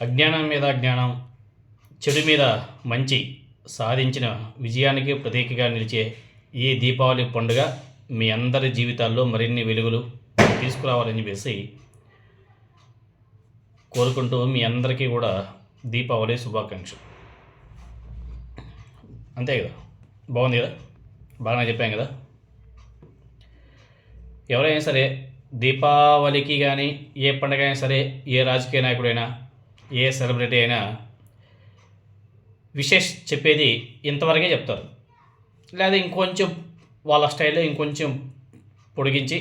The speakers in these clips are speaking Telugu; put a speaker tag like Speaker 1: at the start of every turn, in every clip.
Speaker 1: అజ్ఞానం మీద జ్ఞానం చెడు మీద మంచి సాధించిన విజయానికి ప్రతీకగా నిలిచే ఈ దీపావళి పండుగ మీ అందరి జీవితాల్లో మరిన్ని వెలుగులు తీసుకురావాలని చెప్పేసి కోరుకుంటూ మీ అందరికీ కూడా దీపావళి శుభాకాంక్షలు. అంతే కదా? బాగుంది కదా? బాగానే చెప్పాం కదా? ఎవరైనా సరే దీపావళికి కానీ ఏ పండుగ అయినా సరే ఏ రాజకీయ నాయకుడైనా ఏ సెలబ్రిటీ అయినా విశేష్ చెప్పేది ఇంతవరకే చెప్తారు. లేదా ఇంకొంచెం వాళ్ళ స్టైల్లో ఇంకొంచెం పొడిగించి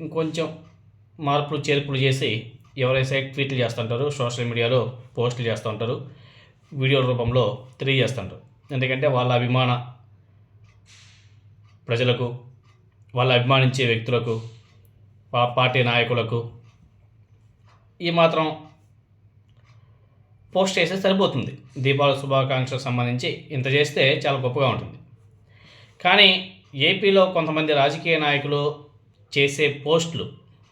Speaker 1: ఇంకొంచెం మార్పులు చేర్పులు చేసి ఎవరైతే ట్వీట్లు చేస్తుంటారు సోషల్ మీడియాలో పోస్టులు చేస్తుంటారు వీడియో రూపంలో తెలియజేస్తుంటారు. ఎందుకంటే వాళ్ళ అభిమాన ప్రజలకు వాళ్ళ అభిమానించే వ్యక్తులకు పార్టీ నాయకులకు ఈ మాత్రం పోస్ట్ చేస్తే సరిపోతుంది. దీపావళి శుభాకాంక్షలకు సంబంధించి ఇంత చేస్తే చాలా గొప్పగా ఉంటుంది. కానీ ఏపీలో కొంతమంది రాజకీయ నాయకులు చేసే పోస్టులు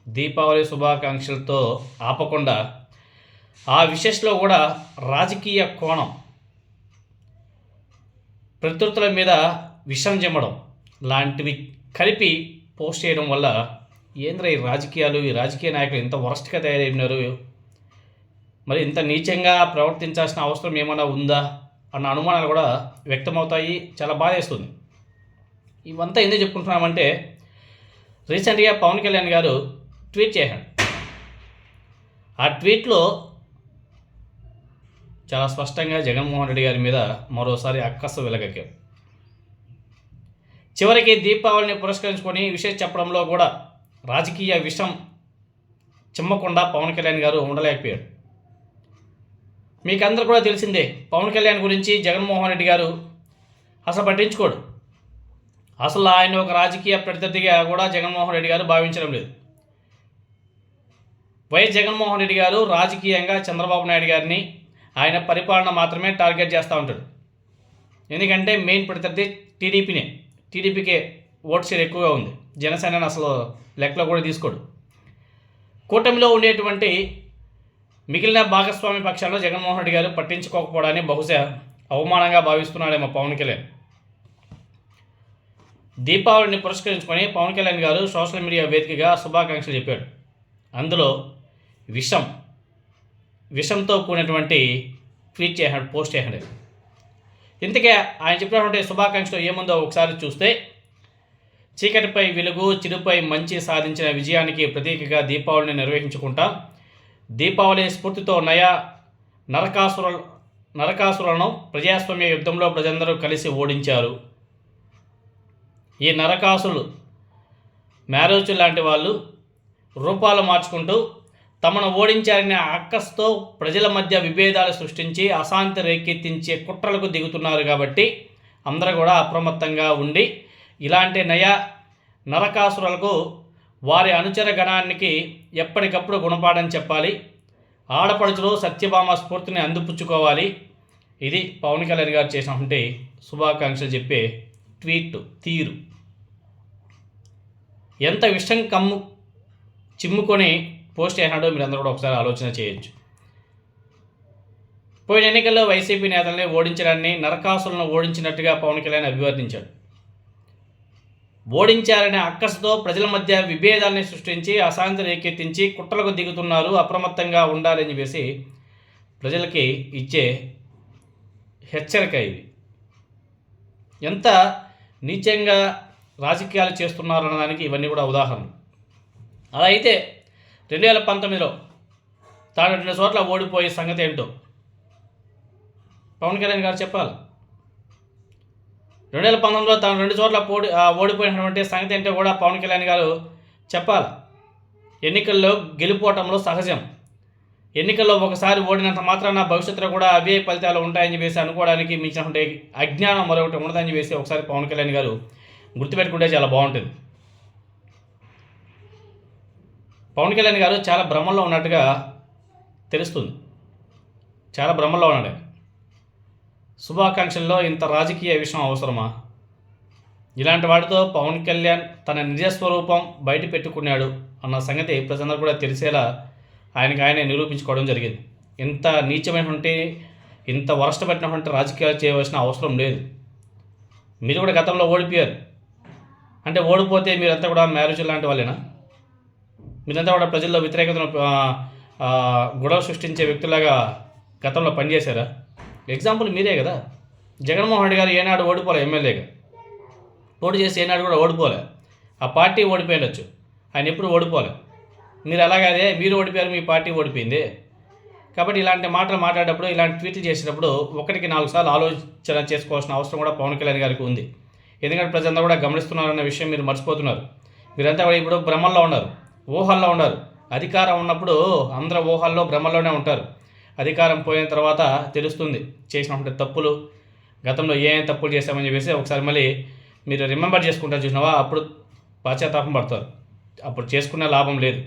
Speaker 1: దీపావళి శుభాకాంక్షలతో ఆపకుండా ఆ విషయంలో కూడా రాజకీయ కోణం ప్రత్యర్థుల మీద విషం జమ్మడం లాంటివి కలిపి పోస్ట్ చేయడం వల్ల ఏంద్ర ఈ రాజకీయాలు ఈ రాజకీయ నాయకులు ఇంత వరస్ట్గా తయారైనారు మరి ఇంత నీచంగా ప్రవర్తించాల్సిన అవసరం ఏమైనా ఉందా అన్న అనుమానాలు కూడా వ్యక్తమవుతాయి. చాలా బాధేస్తుంది ఇవంతా ఎందుకు చెప్పుకుంటున్నామంటే రీసెంట్గా పవన్ కళ్యాణ్ గారు ట్వీట్ చేశాడు. ఆ ట్వీట్లో చాలా స్పష్టంగా జగన్మోహన్ రెడ్డి గారి మీద మరోసారి అక్కస్సు వెలగక్కారు. చివరికి దీపావళిని పురస్కరించుకొని విషయం చెప్పడంలో కూడా రాజకీయ విషం చిమ్మకుండా పవన్ కళ్యాణ్ గారు ఉండలేకపోయాడు మీకందరూ కూడా తెలిసిందే పవన్ కళ్యాణ్ గురించి జగన్మోహన్ రెడ్డి గారు అసలు పట్టించుకోడు. అసలు ఆయన ఒక రాజకీయ ప్రత్యర్థిగా కూడా జగన్మోహన్ రెడ్డి గారు భావించడం లేదు. వైఎస్ జగన్మోహన్ రెడ్డి గారు రాజకీయంగా చంద్రబాబు నాయుడు గారిని ఆయన పరిపాలన మాత్రమే టార్గెట్ చేస్తూ ఉంటాడు. ఎందుకంటే మెయిన్ ప్రత్యర్థి టీడీపీనే. టీడీపీకే ఓట్ షేర్ ఎక్కువగా ఉంది. జనసేనని అసలు లెక్కలో కూడా తీసుకోడు. కూటమిలో ఉండేటువంటి మిగిలిన భాగస్వామి పక్షాల్లో జగన్మోహన్ రెడ్డి గారు పట్టించుకోకపోవడాన్ని బహుశా అవమానంగా భావిస్తున్నాడేమో పవన్ కళ్యాణ్. దీపావళిని పురస్కరించుకొని పవన్ కళ్యాణ్ గారు సోషల్ మీడియా వేదికగా శుభాకాంక్షలు చెప్పాడు అందులో విషం విషంతో కూడినటువంటి ట్వీట్ చేశాడు పోస్ట్ చేశాడు. ఇంతకే ఆయన చెప్పినటువంటి శుభాకాంక్షలు ఏముందో ఒకసారి చూస్తే చీకటిపై వెలుగు చిరుపై మంచి సాధించిన విజయానికి ప్రతీకగా దీపావళిని నిర్వహించుకుంటాం. దీపావళి స్ఫూర్తితో నయా నరకాసుర నరకాసురులను ప్రజాస్వామ్య యుద్ధంలో ప్రజలందరూ కలిసి ఓడించారు. ఈ నరకాసులు మ్యారేజ్ లాంటి వాళ్ళు రూపాలు మార్చుకుంటూ తమను ఓడించారనే అక్కస్తో ప్రజల మధ్య విభేదాలు సృష్టించి అశాంతి రేకెత్తించే కుట్రలకు దిగుతున్నారు కాబట్టి అందరూ కూడా అప్రమత్తంగా ఉండి ఇలాంటి నయ నరకాసురులకు వారి అనుచర గణానికి ఎప్పటికప్పుడు గుణపాఠం చెప్పాలి. ఆడపడుచులో సత్యభామ స్ఫూర్తిని అందిపుచ్చుకోవాలి. ఇది పవన్ కళ్యాణ్ గారు చేసినటువంటి శుభాకాంక్షలు చెప్పే ట్వీట్ తీరు. ఎంత విషం కమ్ము చిమ్ముకొని పోస్ట్ చేసినాడో మీరు అందరూ కూడా ఒకసారి ఆలోచన చేయొచ్చు. పోయిన ఎన్నికల్లో వైసీపీ నేతల్ని ఓడించడాన్ని నరకాసులను ఓడించినట్టుగా పవన్ కళ్యాణ్ అభివర్ణించాడు. ఓడించారనే అక్కసుతో ప్రజల మధ్య విభేదాల్ని సృష్టించి అశాంతి రేకెత్తించి కుట్రలకు దిగుతున్నారు అప్రమత్తంగా ఉండాలని చెప్పేసి ప్రజలకి ఇచ్చే హెచ్చరిక ఇది. ఎంత నీచంగా రాజకీయాలు చేస్తున్నారు అనడానికి ఇవన్నీ కూడా ఉదాహరణ అలా అయితే రెండు వేల పంతొమ్మిదిలో తాను రెండు చోట్ల ఓడిపోయే సంగతి ఏంటో పవన్ కళ్యాణ్ గారు చెప్పాలి? రెండు వేల పంతొమ్మిదిలో తాను రెండు చోట్ల పోడి ఆ, ఓడిపోయినటువంటి సంగతి అంటే కూడా పవన్ కళ్యాణ్ గారు చెప్పాలి. ఎన్నికల్లో గెలుపోవటంలో సహజం. ఎన్నికల్లో ఒకసారి ఓడినంత మాత్రాన భవిష్యత్తులో కూడా అవే ఫలితాలు ఉంటాయని చెప్పేసి అనుకోవడానికి మించినటువంటి అజ్ఞానం మరొకటి ఉండదని చెప్పేసి ఒకసారి పవన్ కళ్యాణ్ గారు గుర్తుపెట్టుకుంటే చాలా బాగుంటుంది. పవన్ కళ్యాణ్ గారు చాలా భ్రమంలో ఉన్నట్టుగా తెలుస్తుంది. చాలా భ్రమంలో ఉన్నాడు శుభాకాంక్షల్లో ఇంత రాజకీయ విషయం అవసరమా? ఇలాంటి వాటితో పవన్ కళ్యాణ్ తన నిజస్వరూపం బయట పెట్టుకున్నాడు అన్న సంగతి ప్రజలందరూ కూడా తెలిసేలా ఆయనకి ఆయనే నిరూపించుకోవడం జరిగింది. ఇంత నీచమైనటువంటి ఇంత వరస్ట్ పెట్టినటువంటి రాజకీయాలు చేయవలసిన అవసరం లేదు. మీరు కూడా గతంలో ఓడిపోయారు. అంటే ఓడిపోతే మీరంతా కూడా మ్యారేజ్ లాంటి వాళ్ళేనా? మీరంతా కూడా ప్రజల్లో వ్యతిరేకతను గొడవ సృష్టించే వ్యక్తులాగా గతంలో పనిచేశారా? ఎగ్జాంపుల్ మీరే కదా. జగన్మోహన్ రెడ్డి గారు ఏనాడు ఓడిపోలే ఎమ్మెల్యేగా. పోటీ చేసి ఏనాడు కూడా ఓడిపోలే. ఆ పార్టీ ఓడిపోయిండొచ్చు. ఆయన ఎప్పుడు ఓడిపోలే. మీరు అలాగే మీరు ఓడిపోయారు మీ పార్టీ ఓడిపోయింది. కాబట్టి ఇలాంటి మాటలు మాట్లాడేటప్పుడు ఇలాంటి ట్వీట్లు చేసేటప్పుడు ఒకటికి నాలుగు సార్లు ఆలోచన చేసుకోవాల్సిన అవసరం కూడా పవన్ కళ్యాణ్ గారికి ఉంది. ఎందుకంటే ప్రజలంతా కూడా గమనిస్తున్నారన్న విషయం మీరు మర్చిపోతున్నారు. మీరంతా కూడా ఇప్పుడు భ్రమల్లో ఉన్నారు. ఊహల్లో ఉన్నారు. అధికారం ఉన్నప్పుడు అందరూ ఊహల్లో భ్రమల్లోనే ఉంటారు. అధికారం పోయిన తర్వాత తెలుస్తుంది. చేసినటువంటి తప్పులు గతంలో ఏ ఏం తప్పులు చేశామని చెప్పేసి ఒకసారి మళ్ళీ మీరు రిమెంబర్ చేసుకుంటారు చూసినావా? అప్పుడు పశ్చాత్తాపం పడతారు. అప్పుడు చేసుకున్న లాభం లేదు.